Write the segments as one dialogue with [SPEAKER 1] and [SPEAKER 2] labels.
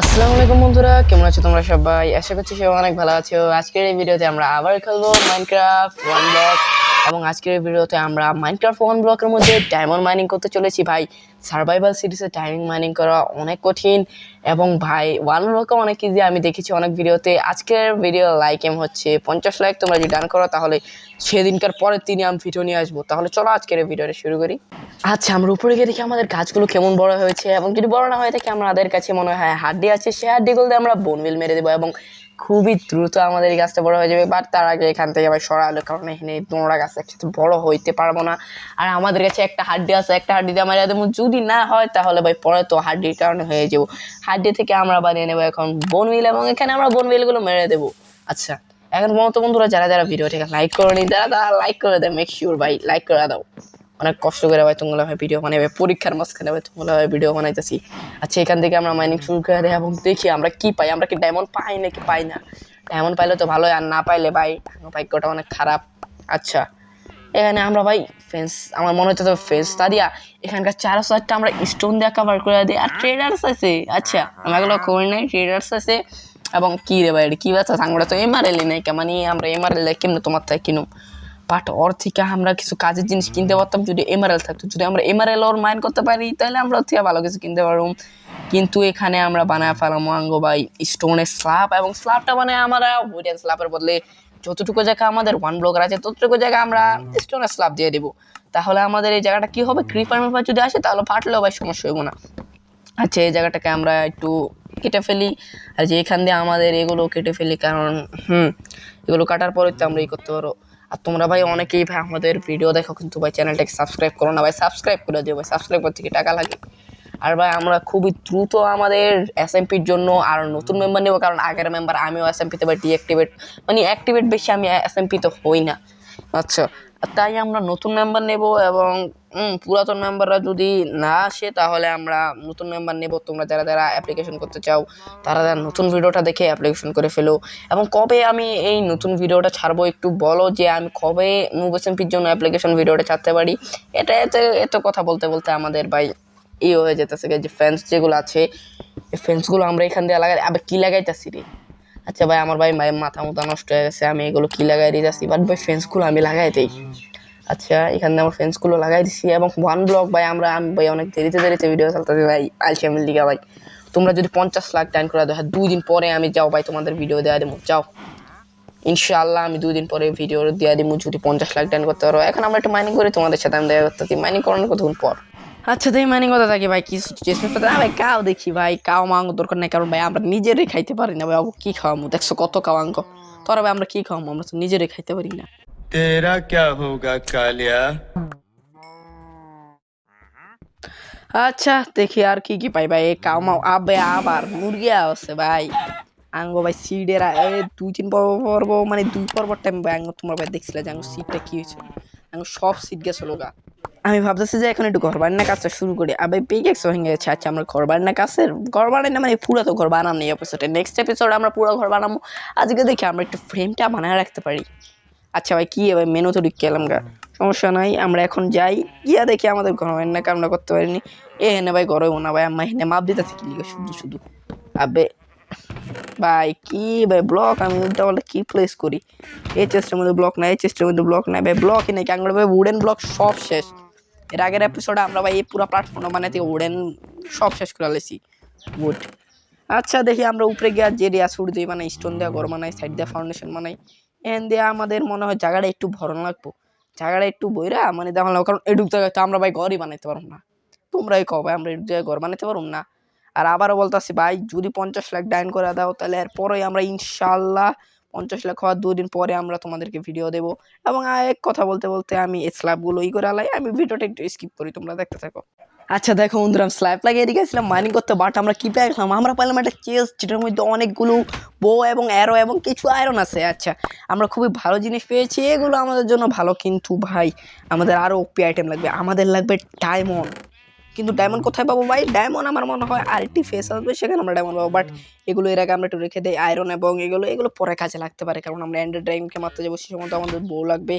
[SPEAKER 1] আসসালামু আলাইকুম বন্ধুরা, কেমন আছো তোমরা সবাই? আশা করছি সবাই অনেক ভালো আছো। আজকের এই ভিডিওতে আমরা আবার খেলব মাইনক্রাফট ওয়ান ব্লক এবং আজকের ভিডিওতে আমরা মাইনক্রাফট ওয়ান ব্লকের মধ্যে ডায়মন্ড মাইনিং করতে চলেছি, ভাই। সার্ভাইভাল সিরিজে ডায়মন্ড মাইনিং করা অনেক কঠিন এবং ভাই ওয়ান ব্লকে অনেক ইজি আমি দেখেছি অনেক ভিডিওতে। আজকের ভিডিও লাইক এম হচ্ছে পঞ্চাশ লাইক তোমরা যদি ডান করো, তাহলে সেদিনকার পরে তিনি আমি ভিডিও নিয়ে আসব। তাহলে চলো আজকের ভিডিওটা শুরু করি। আচ্ছা আমরা উপরে গিয়ে দেখি আমাদের গাছগুলো কেমন বড় হয়েছে, এবং যদি বড় না হয়ে থাকে আমাদের কাছে মনে হয় হাড্ডি আছে। সে হাড্ডিগুলো দিয়ে আমরা বনবিল মেরে দেবো এবং খুবই দ্রুত আমাদের এই গাছটা বড় হয়ে যাবে বাট তার আগে এখান থেকে আবার সরালো, কারণ এখানে তোমরা গাছ একসাথে বড় হইতে পারব না। আর আমাদের কাছে একটা হাড্ডি আছে, একটা হাড্ডি দিয়ে আমরা দেবো। যদি না হয় তাহলে ভাই পরে তো হাড্ডির কারণে হয়ে যাব। হাড্ডি থেকে আমরা বানিয়ে নেব এখন বনবিল, এবং এখানে আমরা বনবিলগুলো মেরে দেবো। আচ্ছা এখন মতো বন্ধুরা, যারা যারা ভিডিও ভিডিওটাকে লাইক করে নি তারা তারা লাইক করে দেয়। মেক শিওর ভাই লাইক করে দাও। অনেক কষ্ট করে ভাই তোমরা ভাই ভিডিও বানাবে পরীক্ষার মাঝখানে ভাই তোমরা ভাই ভিডিও বানাইতেছি। আচ্ছা এখান থেকে আমরা মাইনিং শুরু করে এবং দেখি আমরা কি পাই। আমরা কি ডায়মন্ড পাই নাকি পাই না? ডায়মন্ড পাইলে তো ভালোই আর না পাইলে ভাই ভাগ্যটা অনেক খারাপ। আচ্ছা এখানে আমরা ভাই ফেন্স আমার মনে হচ্ছে তো ফেন্স তা দিয়া এখানকার চার চারটা আমরা স্টোন দিয়ে কভার করে দিই। আর ট্রেডার্স আছে। আচ্ছা আমরা এগুলো করি নাই ট্রেডার্স আছে। এবং কি রে ভাই কি বাচ্চা? আমরা তো এমআরএলই নাই মানে আমরা এমআরএল কেমনে তোমার থেকে কিনুম? বাট ওর থেকে আমরা কিছু কাজের জিনিস কিনতে পারতাম, যদি এমআরএল থাকতো। যদি আমরা এমআরএল ওর মাইন করতে পারি, তাহলে আমরা ওর থেকে ভালো কিছু কিনতে পারব। কিন্তু এখানে আমরা বানায় ফেলাম আঙ্গো ভাই স্টোনের স্ল্যাব এবং স্ল্যাবটা মানে আমরা উডেন স্ল্যাবের বদলে যতটুকু জায়গা আমাদের ওয়ান ব্লকার আছে, ততটুকু জায়গা আমরা স্টোনের স্ল্যাব দিয়ে দেবো। তাহলে আমাদের এই জায়গাটা কি হবে? ক্রিপার মেপার যদি আসে, তাহলে ফাটলেও ভাই সমস্যা হইব না। আচ্ছা এই জায়গাটাকে আমরা একটু কেটে ফেলি। আর যে এখান দিয়ে আমাদের এগুলো কেটে ফেলি, কারণ, হুম, এগুলো কাটার পরে তো আমরা এই করতে পারো আর তোমরা ভাই অনেকেই ভাই আমাদের ভিডিও দেখো, কিন্তু ভাই চ্যানেলটাকে সাবস্ক্রাইব করো না ভাই। সাবস্ক্রাইব করে দিও ভাই সাবস্ক্রাইব করতে কি টাকা লাগে? আর ভাই আমরা খুবই দ্রুত আমাদের এসএমপির জন্য আর নতুন মেম্বার নেব, কারণ আগের মেম্বার আমিও এসএমপিতে ভাই ডিঅ্যাক্টিভেট মানে অ্যাক্টিভেট বেশি আমি এসএমপিতে হই না। আচ্ছা তাই আমরা নতুন মেম্বার নেব এবং পুরাতন মেম্বাররা যদি না আসে, তাহলে আমরা নতুন মেম্বার নেব। তোমরা যারা যারা অ্যাপ্লিকেশন করতে চাও, তারা তারা নতুন ভিডিওটা দেখে অ্যাপ্লিকেশন করে ফেলো। এবং কবে আমি এই নতুন ভিডিওটা ছাড়বো একটু বলো যে, আমি কবে মুভ এসএমপির জন্য অ্যাপ্লিকেশন ভিডিওটা ছাড়তে পারি? এটা, এত এত কথা বলতে বলতে আমাদের ভাই ইয়ে হয়ে যেতেছে, যে ফ্যান্স যেগুলো আছে, এই ফ্যান্সগুলো আমরা এখান দিয়ে লাগাই, আবার কী লাগাইতেছি রে? আচ্ছা ভাই, আমার ভাই মায়ের মাথা মুথা নষ্ট হয়ে গেছে, আমি এগুলো কি লাগাই দিয়ে যাচ্ছি? বাট ভাই ফেন্সগুলো আমি লাগাই দিই। আচ্ছা এখানে আমার ফেন্সগুলো লাগাই দিছি এবং ওয়ান ব্লক ভাই, আমরা, আমি ভাই, অনেক দেরিতে দেরিতে ভিডিও চালতেছি ভাই আলসিয়ামিল দিকে ভাই। তোমরা যদি পঞ্চাশ লাখ টাইম করে দাও হ্যাঁ দুই দিন পরে আমি যাও ভাই, তোমাদের ভিডিও দেওয়া দেবো যাও। ইনশাআল্লাহ আমি দুই দিন পরে ভিডিও দেওয়া দিব যদি পঞ্চাশ লাখ টাইম করতে পারো। এখন আমরা একটু মাইনিং করি, তোমাদের সাথে আমি দেখা করতেছি। মাইনিং করানোর কতক্ষণ পর? আচ্ছা তাই মানে কথা থাকে ভাই কিছু ভাই কাও দেখি ভাই কাও মাঙ্গ দরকার নাই কারণ ভাই আমরা নিজেরাই খাইতে পারি না ভাই কি কী খাওয়ামো? দেখছ কত কাওয়াঙ্গ তোর ভাই আমরা কি খাওয়ামো? আমরা তো নিজেরাই খাইতে পারি না।
[SPEAKER 2] তেরা ক্যা হোগা কালিয়া?
[SPEAKER 1] আচ্ছা দেখি আর কি কি পাই ভাই কামাও আবে আবার মুরগি আসে ভাই। আঙ্গো ভাই সিডেরা এ দুই তিন পর্ব মানে দুই পর্ব টাইম ভাই আঙ্গো তোমার ভাই দেখছিলে যে আঙ্গো সিটটা কি হয়েছে? আঙ্গো সব সিট গেছে লোগা। আমি ভাবতেছি যে এখন একটু ঘর বানানোর কাজটা শুরু করি। আবে পেয়ে গেছে হয়ে গেছে। আচ্ছা আমরা ঘর বানানোর কাজের ঘর বানাই না মানে পুরো তো ঘর বানানো এই এপিসোডে নেক্সট এপিসোডে আমরা পুরো ঘর বানাবো। আজকে দেখি আমরা একটু ফ্রেমটা বানায় রাখতে পারি। আচ্ছা ভাই, কি ভাই মেনু তো ঢুকে গেলাম গা। সমস্যা নাই, আমরা এখন যাই। গিয়া দেখি আমাদের ঘর না কামনা করতে পারিনি। এ হেনে ভাই ঘরে না ভাই। আম্মা হেনে মাপ দিতে কি শুধু শুধু। আবে, ভাই, কি ভাই ব্লক আমি উল্টা কি প্লেস করি? এই চেস্টের মধ্যে ব্লক নাই এই চেস্টের মধ্যে ব্লক নাই। ভাই ব্লকই নাই। কারণ ভাই উডেন ব্লক সব শেষ। এর আগের এপিসোডে আমরা ভাই এই পুরো প্ল্যাটফর্ম বানাতে ওডেন, সব শেষ করে লেছি গুড আচ্ছা দেখি আমরা উপরে গিয়ে যে রিয়া সুর দিই মানে স্টোন দেওয়া ঘর বানাই সাইড দেওয়া ফাউন্ডেশন বানাই। এন দিয়ে আমাদের মনে হয় জায়গাটা একটু ভরণ লাগবো। জায়গাটা একটু বইরা মানে দেখো না কারণ এডুক জায়গায় তো আমরা ভাই ঘরই বানাইতে পারব না। তোমরাই কও ভাই, আমরা এডুক জায়গায় ঘর বানাইতে পারব না। আর আবারও বলতেছি ভাই, যদি পঞ্চাশ লাখ ডাইন করে দাও, তাহলে এরপরেই আমরা ইনশাল্লাহ পঞ্চাশ লাখ হওয়ার দুদিন পরে আমরা তোমাদেরকে ভিডিও দেবো। এবং এক কথা বলতে বলতে আমি স্ল্যাবগুলো ই করে আলাই, আমি ভিডিওটা একটু স্কিপ করি, তোমরা দেখতে থাকো। আচ্ছা দেখো বন্ধুরা, আমি স্ল্যাব লাগিয়ে রেখেছিলাম মাইনিং করতে বাট আমরা কি পেয়েছিলাম আমরা পেলাম একটা চেস যেটার মধ্যে অনেকগুলো বো এবং অ্যারো এবং কিছু আয়রন আছে। আচ্ছা আমরা খুবই ভালো জিনিস পেয়েছি, এগুলো আমাদের জন্য ভালো। কিন্তু ভাই, আমাদের আরও ওপি আইটেম লাগবে, আমাদের লাগবে ডায়মন্ড কিন্তু ডায়মন্ড কোথায় পাবো ভাই? ডায়মন্ড আমার মনে হয় আরেকটি ফেস আসবে, সেখানে আমরা ডায়মন্ড পাবো। বাট এগুলো এর আগে আমরা একটু রেখে দিই আয়রন এবং এগুলো এগুলো পরে কাজে লাগতে পারে। কারণ আমরা অ্যান্ড্রয়েড ড্রাইভকে মারতে যাব, সে সময় আমাদের বউ লাগবে।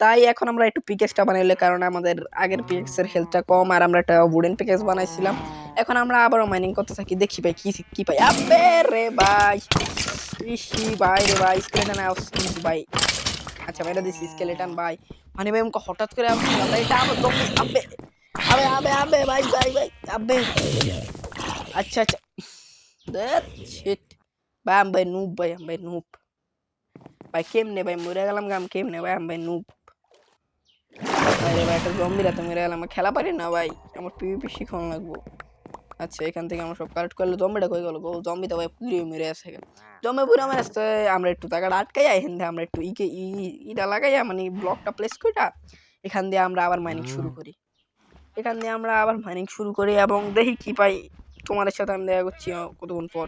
[SPEAKER 1] তাই এখন আমরা একটু পিকেক্সটা বানাইলে, কারণ আমাদের আগের পিকেক্সের হেলথটা কম, আর আমরা একটা উডেন পিকেক্স বানাইছিলাম। এখন আমরা আবারও মাইনিং করতে থাকি, দেখি ভাই কি, কী পাই। আবে রে ভাই! ইসি ভাই রে ভাই স্কেলেটন ভাই। আচ্ছা মেরে দিছি স্কেলেটন ভাই। মানে ভাই, আমাকে হঠাৎ করে এটা আমার আবে আবে আবে আবে ভাই ভাই ভাই আবে। আচ্ছা আচ্ছা। দেখ শিট ভাই আমি ভাই নুব ভাই আমি ভাই নুব ভাই কেমনে ভাই? মরে গেলাম গাম কেমনে ভাই? আমি ভাই নুব ভাই রে ভাই একটা জম্বিরা তো মেরে গেলাম। খেলা পারি না ভাই। আমার পিভিপি শিখন লাগবো। আচ্ছা এখান থেকে আমরা সব কালেক্ট করলে। জম্বিটা কই গেল গো? জম্বিটা ভাই পুরিয়ে মেরে আসে জম্বি পুরো আমার আসতে আমরা একটু টাকাটা আটকাই এখান থেকে আমরা একটু ইকে ইটা লাগাইয়া মানে ব্লকটা প্লেস কইটা এখান দিয়ে আমরা আবার মাইনিং শুরু করি। এখান দিয়ে আমরা আবার মাইনিং শুরু করি এবং দেখি কি পাই। তোমাদের সাথে আমি দেখা করছি কতক্ষণ পর।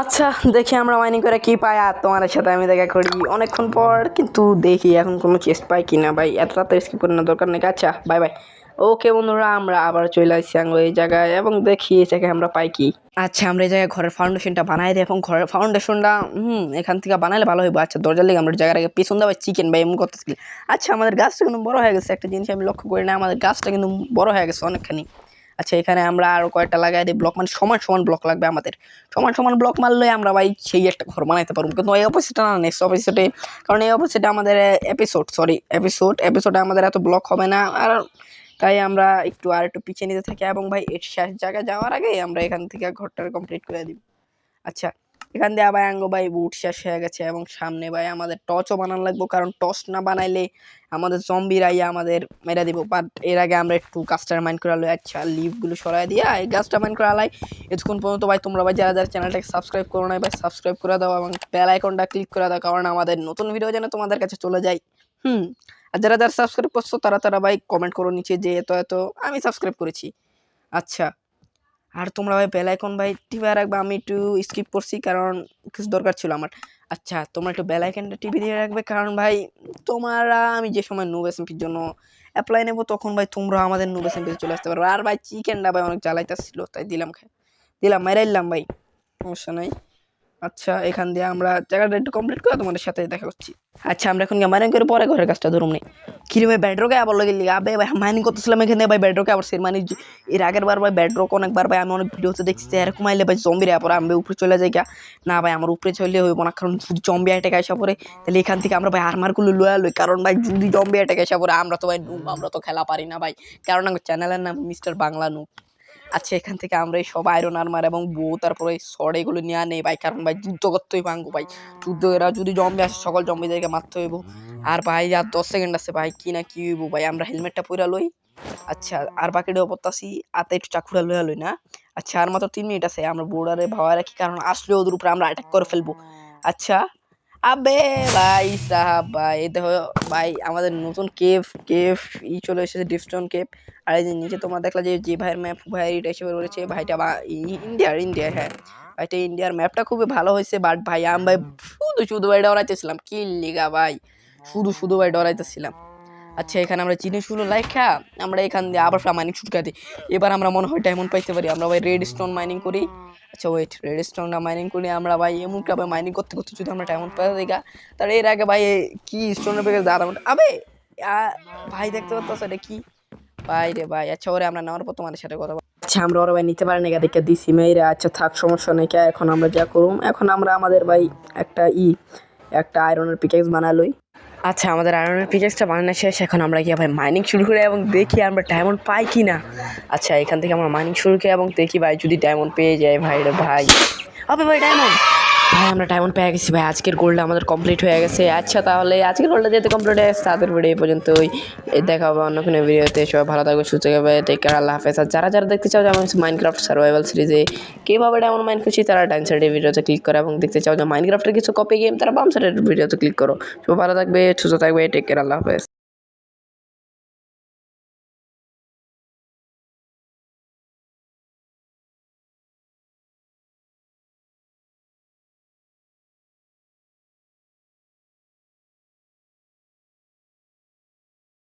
[SPEAKER 1] আচ্ছা দেখি আমরা মাইনিং করে কি পাই আর তোমাদের সাথে আমি দেখা করি। অনেকক্ষণ পর কিন্তু দেখি এখন কোনো চেস্ট পাই কি না ভাই, এত রাতে স্কিপ করে না দরকার নেই। আচ্ছা বাই বাই ওকে বন্ধুরা, আমরা আবার চলে আসছি আঙ্গো এই জায়গায় এবং দেখি এই জায়গায় আমরা পাই কি। আচ্ছা আমরা এই জায়গায় ঘরের ফাউন্ডেশনটা বানাই দিই। এবং ঘরের ফাউন্ডেশনটা হুম, এখান থেকে বানালে ভালো হইব। আচ্ছা দরজার লেগে আমরা জায়গাটাকে পিছন দেওয়া চিকেন বা এমন করতেছি। আচ্ছা আমাদের গাছটা কিন্তু বড় হয়ে গেছে। একটা জিনিস আমি লক্ষ্য করি না, আমাদের গাছটা কিন্তু বড় হয়ে গেছে অনেকখানি। আচ্ছা এখানে আমরা আরও কয়েকটা লাগাই দিই। ব্লক মানে সমান সমান ব্লক লাগবে আমাদের। সমান সমান ব্লক মারলে আমরা ভাই সেই একটা ঘর বানাইতে পারব। কিন্তু এই অপোজিটটা না নেক্সট অপোজিটে কারণ এই অপোজিটে আমাদের এপিসোড সরি এপিসোড এপিসোডে আমাদের এত ব্লক হবে না। আর তাই আমরা একটু আর একটু পিছিয়ে নিতে থাকি এবং ভাই এর শেষ জায়গায় যাওয়ার আগে আমরা এখান থেকে ঘরটা কমপ্লিট করে দিব আচ্ছা এখান দিয়ে আবার আঙ্গো ভাই বুট শেষ হয়ে গেছে এবং সামনে ভাই আমাদের টর্চও বানানো লাগবে, কারণ টর্চ না বানাইলে আমাদের জম্বিরা ইয়া আমাদের মেরে দিব। বাট এর আগে আমরা একটু গাছটার মাইন্ড করে আলো আচ্ছা লিভগুলো সরাই দিয়ে এই গাছটা মাইন্ড করে আলাই এতক্ষণ পর্যন্ত ভাই তোমরা ভাই যারা যারা চ্যানেলটাকে সাবস্ক্রাইব করো না ভাই সাবস্ক্রাইব করে দাও এবং বেল আইকনটা ক্লিক করে দাও, কারণ আমাদের নতুন ভিডিও যেন তোমাদের কাছে চলে যায়। হুম আর যারা যারা সাবস্ক্রাইব করছ, তারা তারা ভাই কমেন্ট করো নিচে যে এত এত, আমি সাবস্ক্রাইব করেছি। আচ্ছা আর তোমরা ভাই বেল আইকন ভাই টিভি রাখবে, আমি একটু স্কিপ করছি কারণ কিছু দরকার ছিল আমার। আচ্ছা তোমরা একটু বেল আইকনটা টিভি দিয়ে রাখবে কারণ ভাই তোমরা, আমি যে সময় নুব এসএমপির জন্য অ্যাপ্লাই নেব, তখন ভাই তোমরা আমাদের নুব এসএমপিতে চলে আসতে পারো আর ভাই চিকেনটা ভাই অনেক জ্বালাইতেছিল, তাই দিলাম খাই দিলাম মেরাইলাম ভাই। সমস্যা নাই। আচ্ছা এখান দিয়ে আমরা জায়গাটা একটু কমপ্লিট করে তোমাদের সাথে দেখা করছি। আচ্ছা আমরা এখন মাইনিং করে পরে ঘরের কাজটা ধরুন নেই কিরে ভাই ব্যাডরকে আবার লগে আবে ভাই মাইনিং করতেছিলাম এখানে ভাই ব্যাডরকে আবার সের মানে এর আগের বার ভাই ব্যাডরক অনেকবার ভাই, আমি অনেক ভিডিওতে দেখছি এরকম আইলে ভাই জম্বির পরে আমি উপরে চলে যাই গা না ভাই, আমার উপরে চলে হইব না, কারণ যদি জম্বি অ্যাটাক আসা পরে, তাহলে এখান থেকে আমরা ভাই আর্মারগুলো লয়া লই কারণ ভাই, যদি জম্বি অ্যাটাক আসা পরে, আমরা তো ভাই নুব আমরা তো খেলা পারি না ভাই। কারণ আমার চ্যানেলের নাম মিস্টার বাংলা নুব আচ্ছা এখান থেকে আমরা এই সব আয়রন আর্মার এবং বউ তারপরে সর এগুলো নিয়ে নেই ভাই। কারণ ভাই, যুদ্ধ করতেই ভাঙবো ভাই। যুদ্ধ, এরা যদি জম্বি আসে, সকল জম্বিদেরকে মারতে হইব। আর ভাই, আর দশ সেকেন্ড আছে ভাই, কি না কি হইব ভাই? আমরা হেলমেটটা পরে লই। আচ্ছা আর বাকিটা পড়তাছি আতে একটু চাকুরা লইয়া লই না? আচ্ছা আর মাত্র তিন মিনিট আছে, আমরা বোর্ডারে ভাবা রাখি, কারণ আসলে ওদের উপরে আমরা অ্যাটাক করে ফেলব। আচ্ছা আবে ভাই সাহাব, ভাই দেখো, ভাই, আমাদের নতুন কেফ কেফ ই চলে এসেছে ডিপস্টোন কেফ আর এই যে নিচে তোমরা দেখলা যে যে ভাইয়ের ম্যাপ ভাই এটা হিসেবে রয়েছে, ভাইটা ইন্ডিয়ার ইন্ডিয়া হ্যাঁ। ভাইটা ইন্ডিয়ার ম্যাপটা খুবই ভালো হয়েছে বাট ভাই আমি ভাই শুধু শুধু ভাই ডরাইতেছিলাম। কি লিগা ভাই, শুধু শুধু ভাই ডরাইতেছিলাম। আচ্ছা এখানে আমরা জিনিসগুলো লাইখা আমরা এখান দিয়ে আবার মাইনিং শুরু করে দিই। এবার আমরা মনে হয় ডায়মন্ড পাইতে পারি। আমরা ভাই রেড স্টোন মাইনিং করি। আচ্ছা ওয়েট রেড স্টোনটা মাইনিং করি। আমরা ভাই এমনটা ভাই মাইনিং করতে করতে যদি আমরা ডায়মন্ড পাই দেখা তাহলে এর আগে ভাই কি স্টোনের পেয়ে দাঁড়ানো আবে! ভাই, দেখতে পাচ্ছ এটা কি? ভাই রে ভাই আচ্ছা ওরে আমরা নেওয়ার পর তোমাদের সাথে কথা আচ্ছা আমরা ওরা ভাই নিতে পারি না দেখে দিছি মেয়েরা। আচ্ছা থাক, সমস্যা নেই এখন আমরা যা করুম। এখন আমরা আমাদের ভাই একটা ই, একটা আয়রনের পিকেক্স বানালোই আচ্ছা আমাদের আয়রনের পিকেক্সটা বানানো শেষ, এখন আমরা গিয়ে ভাই মাইনিং শুরু করি এবং দেখি আমরা ডায়মন্ড পাই কি না আচ্ছা এখান থেকে আমরা মাইনিং শুরু করি এবং দেখি ভাই যদি ডায়মন্ড পেয়ে যায় ভাই রে ভাই। হবে ভাই ডায়মন্ড ভাই আমরা ডায়মন্ড পেয়ে গেছি ভাই। আজকের গোলটা আমাদের কমপ্লিট হয়ে গেছে। আচ্ছা তাহলে আজকের গোলটা যেহেতু কমপ্লিট হয়ে গেছে, তাদের ভিডিও এই পর্যন্তই। এই দেখা হবে অন্য কোনো ভিডিওতে সবাই ভালো থাকবে সুস্থ থাকবে টেক কেয়ার আল্লাহ হাফেজ। আর যারা যারা দেখতে চাও যেমন মাইনক্রাফট সার্ভাইভাল সিরিজে কীভাবে ডায়মন্ড মাইন করছি তারা ডাইন সাইডের ভিডিওতে ক্লিক করে এবং দেখতে চাও যে মাইনক্রাফটের কিছু কপি গেম তারা বাম সাইডের ভিডিওতে ক্লিক করো। সবাই ভালো থাকবে, সুস্থ থাকবে। টেক কেয়ার আল্লাহ হাফেজ।